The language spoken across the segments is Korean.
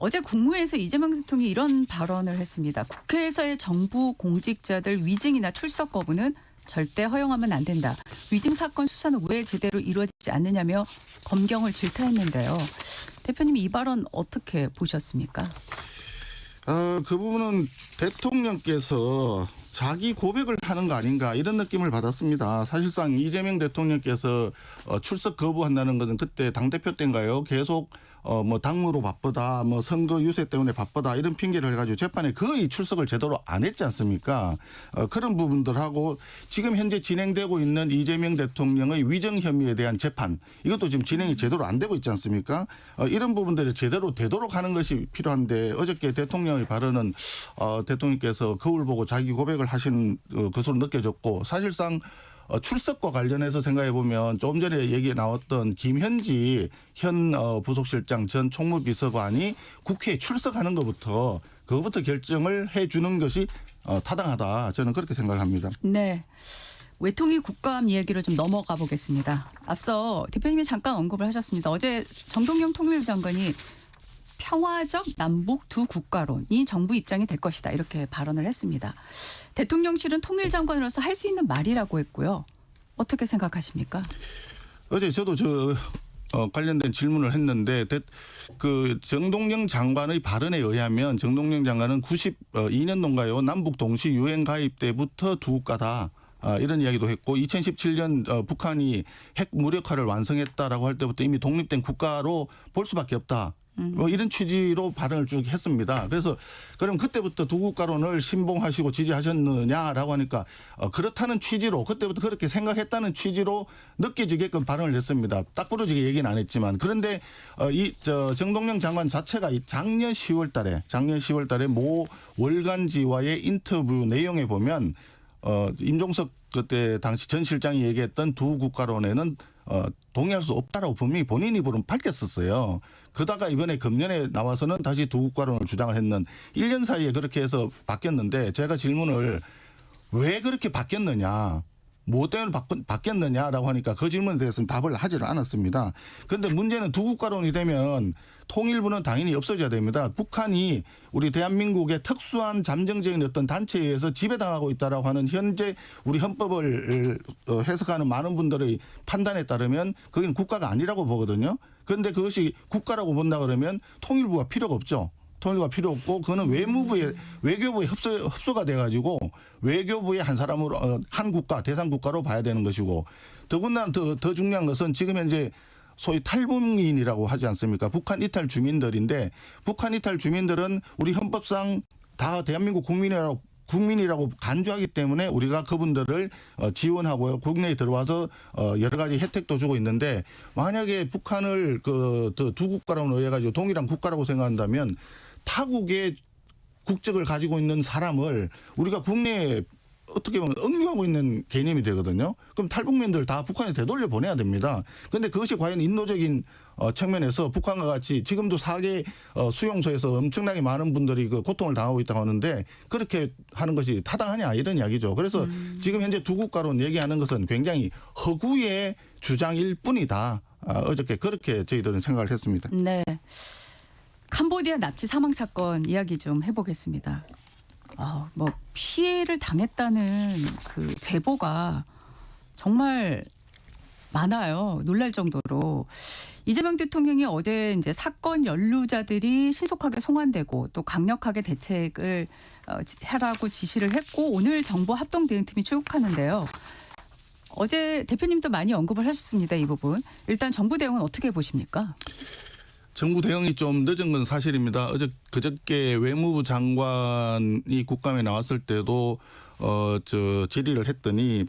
어제 국무회에서 이재명 대통령이 이런 발언을 했습니다. 국회에서의 정부 공직자들 위증이나 출석 거부는 절대 허용하면 안 된다. 위증 사건 수사는 왜 제대로 이루어지지 않느냐며 검경을 질타했는데요. 대표님 이 발언 어떻게 보셨습니까? 어, 그 부분은 대통령께서 자기 고백을 하는 거 아닌가 이런 느낌을 받았습니다. 사실상 이재명 대통령께서 어, 출석 거부한다는 것은 그때 당 대표 때인가요? 계속 어, 뭐 당무로 바쁘다, 뭐 선거 유세 때문에 바쁘다 이런 핑계를 해가지고 재판에 거의 출석을 제대로 안 했지 않습니까? 어, 그런 부분들하고 지금 현재 진행되고 있는 이재명 대통령의 위정 혐의에 대한 재판 이것도 지금 진행이 제대로 안 되고 있지 않습니까? 어, 이런 부분들이 제대로 되도록 하는 것이 필요한데 어저께 대통령의 발언은 어, 대통령께서 거울 보고 자기 고백을 하신 어, 것으로 느껴졌고 사실상 어, 출석과 관련해서 생각해 보면 조금 전에 얘기 나왔던 김현지 현 어, 부속실장 전 총무비서관이 국회에 출석하는 것부터 그것부터 결정을 해 주는 것이 어, 타당하다 저는 그렇게 생각을 합니다. 네. 외통위 국감 이야기로 좀 넘어가 보겠습니다. 앞서 대표님이 잠깐 언급을 하셨습니다. 어제 정동영 통일부 장관이 평화적 남북 두 국가론이 정부 입장이 될 것이다 이렇게 발언을 했습니다. 대통령실은 통일장관으로서 할 수 있는 말이라고 했고요. 어떻게 생각하십니까? 어제 저도 저 어, 관련된 질문을 했는데 대- 그 정동영 장관의 발언에 의하면 정동영 장관은 92년도인가요 남북 동시 유엔 가입 때부터 두 국가다. 아, 이런 이야기도 했고 2017년 어, 북한이 핵 무력화를 완성했다라고 할 때부터 이미 독립된 국가로 볼 수밖에 없다. 뭐 이런 취지로 발언을 쭉 했습니다. 그래서 그럼 그때부터 두 국가론을 신봉하시고 지지하셨느냐라고 하니까 어, 그렇다는 취지로 그때부터 그렇게 생각했다는 취지로 느껴지게끔 발언을 했습니다. 딱 부러지게 얘기는 안 했지만 그런데 어, 이저 정동영 장관 자체가 이 작년 10월달에 작년 10월달에 모 월간지와의 인터뷰 내용에 보면 어 임종석 그때 당시 전 실장이 얘기했던 두 국가론에는 어 동의할 수 없다라고 분명히 본인 입으로 밝혔었어요. 그다가 이번에 금년에 나와서는 다시 두 국가론을 주장을 했는 1년 사이에 그렇게 해서 바뀌었는데 제가 질문을 왜 그렇게 바뀌었느냐. 뭐 때문에 바뀌었느냐라고 하니까 그 질문에 대해서는 답을 하지를 않았습니다. 그런데 문제는 두 국가론이 되면 통일부는 당연히 없어져야 됩니다. 북한이 우리 대한민국의 특수한 잠정적인 어떤 단체에 의해서 지배당하고 있다라고 하는 현재 우리 헌법을 어, 해석하는 많은 분들의 판단에 따르면 그건 국가가 아니라고 보거든요. 그런데 그것이 국가라고 본다 그러면 통일부가 필요가 없죠. 통일부가 필요 없고 그거는 외무부의 외교부에 흡수, 흡수가 돼 가지고 외교부의 한 사람으로 어, 한 국가 대상 국가로 봐야 되는 것이고 더군다나 더, 더 중요한 것은 지금 현재 소위 탈북민이라고 하지 않습니까? 북한 이탈 주민들인데 북한 이탈 주민들은 우리 헌법상 다 대한민국 국민이라고 국민이라고 간주하기 때문에 우리가 그분들을 어, 지원하고요. 국내에 들어와서 어, 여러 가지 혜택도 주고 있는데 만약에 북한을 그두 국가라고 해 가지고 동일한 국가라고 생각한다면 타국의 국적을 가지고 있는 사람을 우리가 국내에 어떻게 보면 응유하고 있는 개념이 되거든요. 그럼 탈북민들 다 북한에 되돌려 보내야 됩니다. 그런데 그것이 과연 인도적인 어, 측면에서 북한과 같이 지금도 사계 어, 수용소에서 엄청나게 많은 분들이 그 고통을 당하고 있다고 하는데 그렇게 하는 것이 타당하냐 이런 이야기죠. 그래서 지금 현재 두 국가론 얘기하는 것은 굉장히 허구의 주장일 뿐이다. 아, 어저께 그렇게 저희들은 생각을 했습니다. 네. 캄보디아 납치 사망 사건 이야기 좀 해보겠습니다. 아, 뭐 피해를 당했다는 그 제보가 정말 많아요. 놀랄 정도로. 이재명 대통령이 어제 이제 사건 연루자들이 신속하게 송환되고 또 강력하게 대책을 어, 지- 하라고 지시를 했고 오늘 정부 합동 대응팀이 출국하는데요. 어제 대표님도 많이 언급을 하셨습니다. 이 부분. 일단 정부 대응은 어떻게 보십니까? 정부 대응이 좀 늦은 건 사실입니다. 어제 그저께 외무부 장관이 국감에 나왔을 때도 어저 질의를 했더니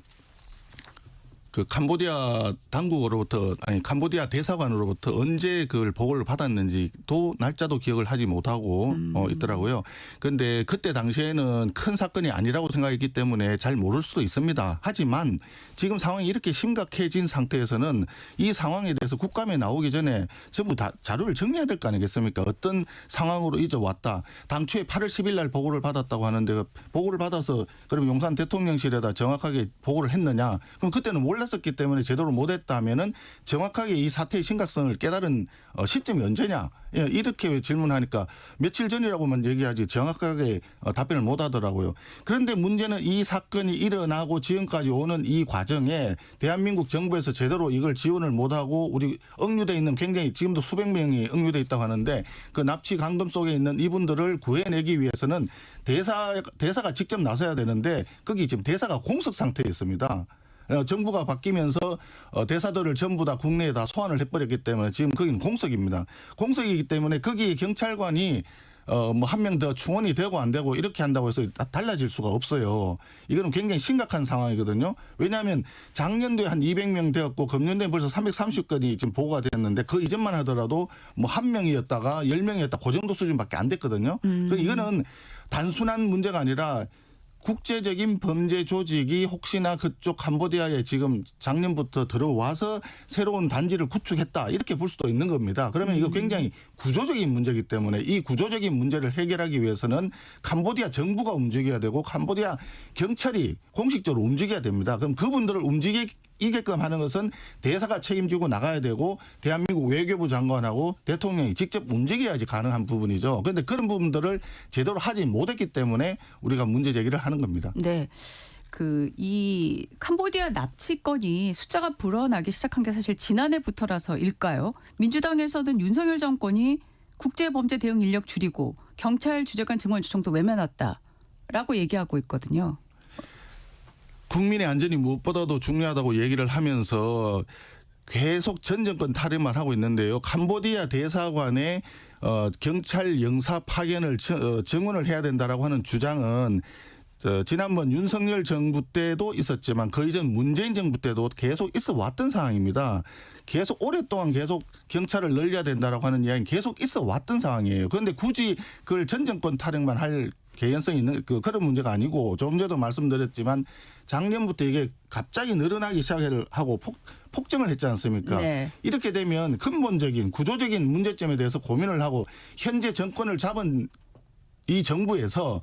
그 캄보디아 당국으로부터 아니 캄보디아 대사관으로부터 언제 그걸 보고를 받았는지도 날짜도 기억을 하지 못하고 어 있더라고요. 그런데 그때 당시에는 큰 사건이 아니라고 생각했기 때문에 잘 모를 수도 있습니다. 하지만 지금 상황이 이렇게 심각해진 상태에서는 이 상황에 대해서 국감에 나오기 전에 전부 다 자료를 정리해야 될 거 아니겠습니까? 어떤 상황으로 이제 왔다. 당초에 8월 10일 날 보고를 받았다고 하는데 그 보고를 받아서 그럼 용산 대통령실에다 정확하게 보고를 했느냐? 그럼 그때는 몰랐을 몰랐었기 때문에 제대로 못했다면은 정확하게 이 사태의 심각성을 깨달은 어, 시점이 언제냐 예, 이렇게 질문하니까 며칠 전이라고만 얘기하지 정확하게 어, 답변을 못하더라고요. 그런데 문제는 이 사건이 일어나고 지금까지 오는 이 과정에 대한민국 정부에서 제대로 이걸 지원을 못하고 우리 억류돼 있는 굉장히 지금도 수백 명이 억류돼 있다고 하는데 그 납치 강금 속에 있는 이분들을 구해내기 위해서는 대사 대사가 직접 나서야 되는데 거기 지금 대사가 공석 상태에 있습니다. 어, 정부가 바뀌면서 어, 대사들을 전부 다 국내에 다 소환을 해버렸기 때문에 지금 거기는 공석입니다. 공석이기 때문에 거기 경찰관이 어, 뭐 한 명 더 충원이 되고 안 되고 이렇게 한다고 해서 다 달라질 수가 없어요. 이거는 굉장히 심각한 상황이거든요. 왜냐하면 작년도에 한 200명 되었고 금년도에 벌써 330건이 지금 보고가 됐는데 그 이전만 하더라도 뭐 한 명이었다가 10명이었다 그 정도 수준밖에 안 됐거든요. 그 이거는 단순한 문제가 아니라 국제적인 범죄 조직이 혹시나 그쪽 캄보디아에 지금 작년부터 들어와서 새로운 단지를 구축했다 이렇게 볼 수도 있는 겁니다. 그러면 이거 굉장히 구조적인 문제이기 때문에 이 구조적인 문제를 해결하기 위해서는 캄보디아 정부가 움직여야 되고 캄보디아 경찰이 공식적으로 움직여야 됩니다. 그럼 그분들을 움직이 게끔 하는 것은 대사가 책임지고 나가야 되고 대한민국 외교부 장관하고 대통령이 직접 움직여야지 가능한 부분이죠. 그런데 그런 부분들을 제대로 하지 못했기 때문에 우리가 문제 제기를 하는 겁니다. 네. 그 이 캄보디아 납치 건이 숫자가 불어나기 시작한 게 사실 지난해부터라서일까요? 민주당에서는 윤석열 정권이 국제 범죄 대응 인력 줄이고 경찰 주재관 증원 요청도 외면했다라고 얘기하고 있거든요. 국민의 안전이 무엇보다도 중요하다고 얘기를 하면서 계속 전 정권 타령만 하고 있는데요. 캄보디아 대사관에 어, 경찰 영사 파견을 저- 어, 증언을 해야 된다라고 하는 주장은 저, 지난번 윤석열 정부 때도 있었지만 그 이전 문재인 정부 때도 계속 있어 왔던 상황입니다. 계속 오랫동안 계속 경찰을 늘려야 된다라고 하는 이야기는 계속 있어 왔던 상황이에요. 그런데 굳이 그걸 전 정권 타령만 할 개연성이 있는 그 그런 문제가 아니고 조금 전에도 말씀드렸지만 작년부터 이게 갑자기 늘어나기 시작하고 폭, 폭증을 했지 않습니까? 네. 이렇게 되면 근본적인 구조적인 문제점에 대해서 고민을 하고 현재 정권을 잡은 이 정부에서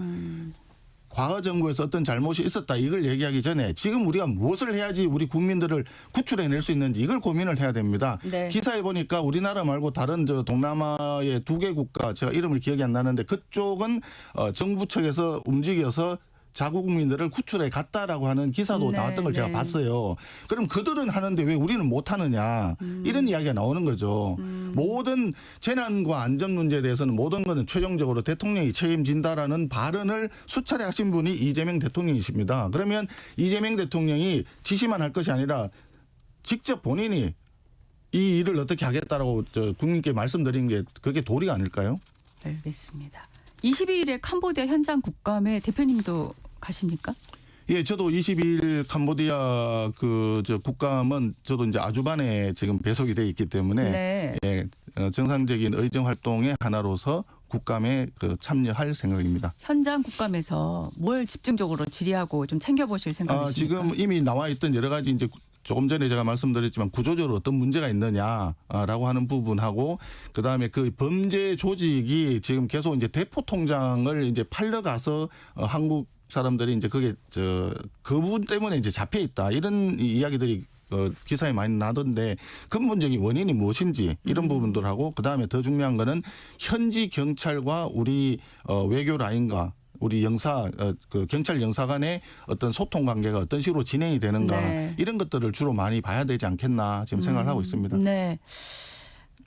과거 정부에서 어떤 잘못이 있었다 이걸 얘기하기 전에 지금 우리가 무엇을 해야지 우리 국민들을 구출해낼 수 있는지 이걸 고민을 해야 됩니다. 네. 기사에 보니까 우리나라 말고 다른 저 동남아의 두 개 국가 제가 이름을 기억이 안 나는데 그쪽은 어, 정부 측에서 움직여서 자국 국민들을 구출해 갔다라고 하는 기사도 네, 나왔던 걸 제가 네. 봤어요. 그럼 그들은 하는데 왜 우리는 못 하느냐 이런 이야기가 나오는 거죠. 모든 재난과 안전 문제에 대해서는 모든 것은 최종적으로 대통령이 책임진다라는 발언을 수차례 하신 분이 이재명 대통령이십니다. 그러면 이재명 대통령이 지시만 할 것이 아니라 직접 본인이 이 일을 어떻게 하겠다라고 저 국민께 말씀드린 게 그게 도리가 아닐까요? 알겠습니다. 22일에 캄보디아 현장 국감에 대표님도 가십니까? 예, 저도 22일 캄보디아 그 저 국감은 저도 이제 아주반에 지금 배속이 돼 있기 때문에 네. 예, 어, 정상적인 의정 활동의 하나로서 국감에 그 참여할 생각입니다. 현장 국감에서 뭘 집중적으로 질의하고 좀 챙겨보실 아, 생각이십니까? 지금 이미 나와 있던 여러 가지 이제 조금 전에 제가 말씀드렸지만 구조적으로 어떤 문제가 있느냐라고 하는 부분하고 그다음에 그 범죄 조직이 지금 계속 이제 대포 통장을 이제 팔러 가서 어, 한국 사람들이 이제 그게 저 그분 때문에 이제 잡혀 있다 이런 이- 이야기들이 어, 기사에 많이 나던데 근본적인 원인이 무엇인지 이런 부분들하고 그 다음에 더 중요한 거는 현지 경찰과 우리 어, 외교 라인과 우리 영사 어, 그 경찰 영사 간의 어떤 소통 관계가 어떤 식으로 진행이 되는가 네. 이런 것들을 주로 많이 봐야 되지 않겠나 지금 생각을 하고 있습니다. 네.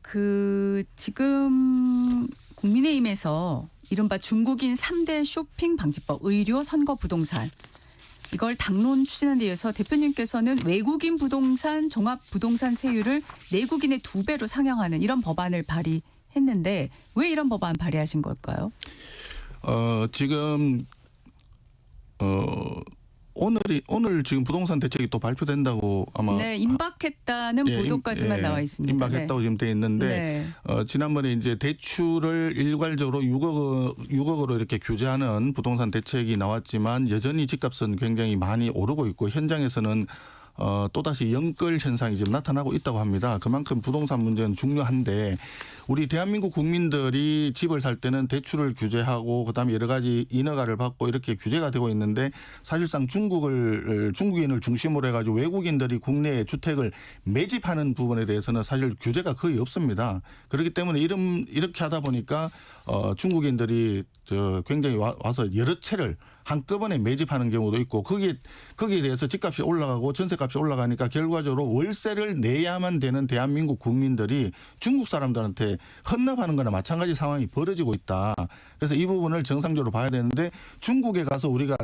그 지금 국민의힘에서 이른바 중국인 3대 쇼핑 방지법, 의료, 선거, 부동산 이걸 당론 추진하는 데 의해서 대표님께서는 외국인 부동산 종합 부동산 세율을 내국인의 두 배로 상향하는 이런 법안을 발의했는데 왜 이런 법안 발의하신 걸까요? 어, 지금 어 오늘이 오늘 지금 부동산 대책이 또 발표된다고 아마 네, 임박했다는 예, 임- 보도까지만 예, 나와 있습니다. 임박했다고 지금 돼 있는데 네. 어, 지난번에 이제 대출을 일괄적으로 6억 6억으로 이렇게 규제하는 부동산 대책이 나왔지만 여전히 집값은 굉장히 많이 오르고 있고 현장에서는 어, 또다시 영끌 현상이 지금 나타나고 있다고 합니다. 그만큼 부동산 문제는 중요한데 우리 대한민국 국민들이 집을 살 때는 대출을 규제하고 그다음에 여러 가지 인허가를 받고 이렇게 규제가 되고 있는데 사실상 중국을 중국인을 중심으로 해가지고 외국인들이 국내에 주택을 매집하는 부분에 대해서는 사실 규제가 거의 없습니다. 그렇기 때문에 이런 이렇게 하다 보니까 어, 중국인들이 저 굉장히 와, 와서 여러 채를 한꺼번에 매집하는 경우도 있고 거기에 거기에 대해서 집값이 올라가고 전세값이 올라가니까 결과적으로 월세를 내야만 되는 대한민국 국민들이 중국 사람들한테 헌납하는 거나 마찬가지 상황이 벌어지고 있다. 그래서 이 부분을 정상적으로 봐야 되는데 중국에 가서 우리가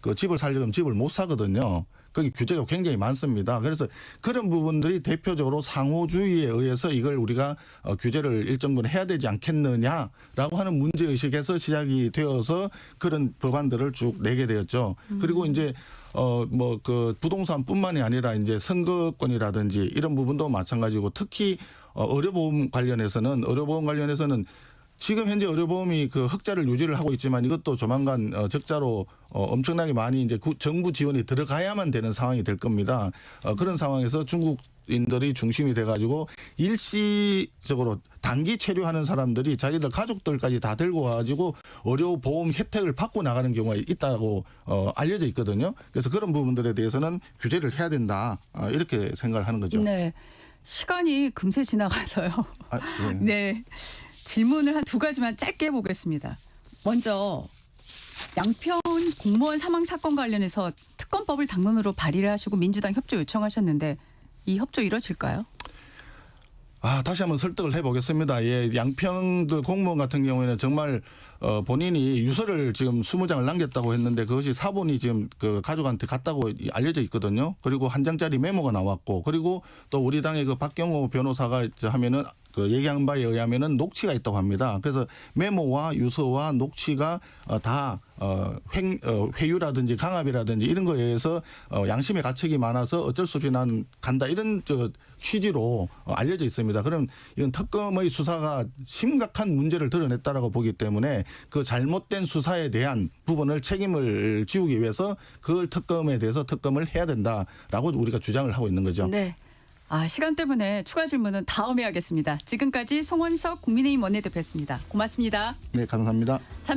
그 집을 살려면 집을 못 사거든요. 거기 규제가 굉장히 많습니다. 그래서 그런 부분들이 대표적으로 상호주의에 의해서 이걸 우리가 어, 규제를 일정 부분 해야 되지 않겠느냐라고 하는 문제 의식에서 시작이 되어서 그런 법안들을 쭉 내게 되었죠. 그리고 이제 어 뭐 그 부동산뿐만이 아니라 이제 선거권이라든지 이런 부분도 마찬가지고 특히 어, 의료보험 관련해서는 의료보험 관련해서는 지금 현재 의료보험이 그 흑자를 유지를 하고 있지만 이것도 조만간 어, 적자로 어, 엄청나게 많이 이제 구- 정부 지원이 들어가야만 되는 상황이 될 겁니다. 어, 그런 상황에서 중국인들이 중심이 돼가지고 일시적으로 단기 체류하는 사람들이 자기들 가족들까지 다 들고 와가지고 의료보험 혜택을 받고 나가는 경우가 있다고 어, 알려져 있거든요. 그래서 그런 부분들에 대해서는 규제를 해야 된다 아, 이렇게 생각을 하는 거죠. 네. 시간이 금세 지나가서요. 아, 예. 네. 질문을 한 두 가지만 짧게 해보겠습니다. 먼저 양평 공무원 사망 사건 관련해서 특검법을 당론으로 발의를 하시고 민주당 협조 요청하셨는데 이 협조 이뤄질까요? 아, 다시 한번 설득을 해보겠습니다. 예, 양평 그 공무원 같은 경우에는 정말 어, 본인이 유서를 지금 20장을 남겼다고 했는데 그것이 사본이 지금 그 가족한테 갔다고 알려져 있거든요. 그리고 한 장짜리 메모가 나왔고 그리고 또 우리 당의 그 박경호 변호사가 하면은 그 얘기한 바에 의하면은 녹취가 있다고 합니다. 그래서 메모와 유서와 녹취가 어, 다 어, 횡, 어, 회유라든지 강압이라든지 이런 거에 의해서 어, 양심의 가책이 많아서 어쩔 수 없이 난 간다 이런 저 취지로 어, 알려져 있습니다. 그럼 이건 특검의 수사가 심각한 문제를 드러냈다라고 보기 때문에 그 잘못된 수사에 대한 부분을 책임을 지우기 위해서 그걸 특검에 대해서 특검을 해야 된다라고 우리가 주장을 하고 있는 거죠. 네. 아, 시간 때문에 추가 질문은 다음에 하겠습니다. 지금까지 송원석 국민의힘 원내대표였습니다. 고맙습니다. 네, 감사합니다. 잠시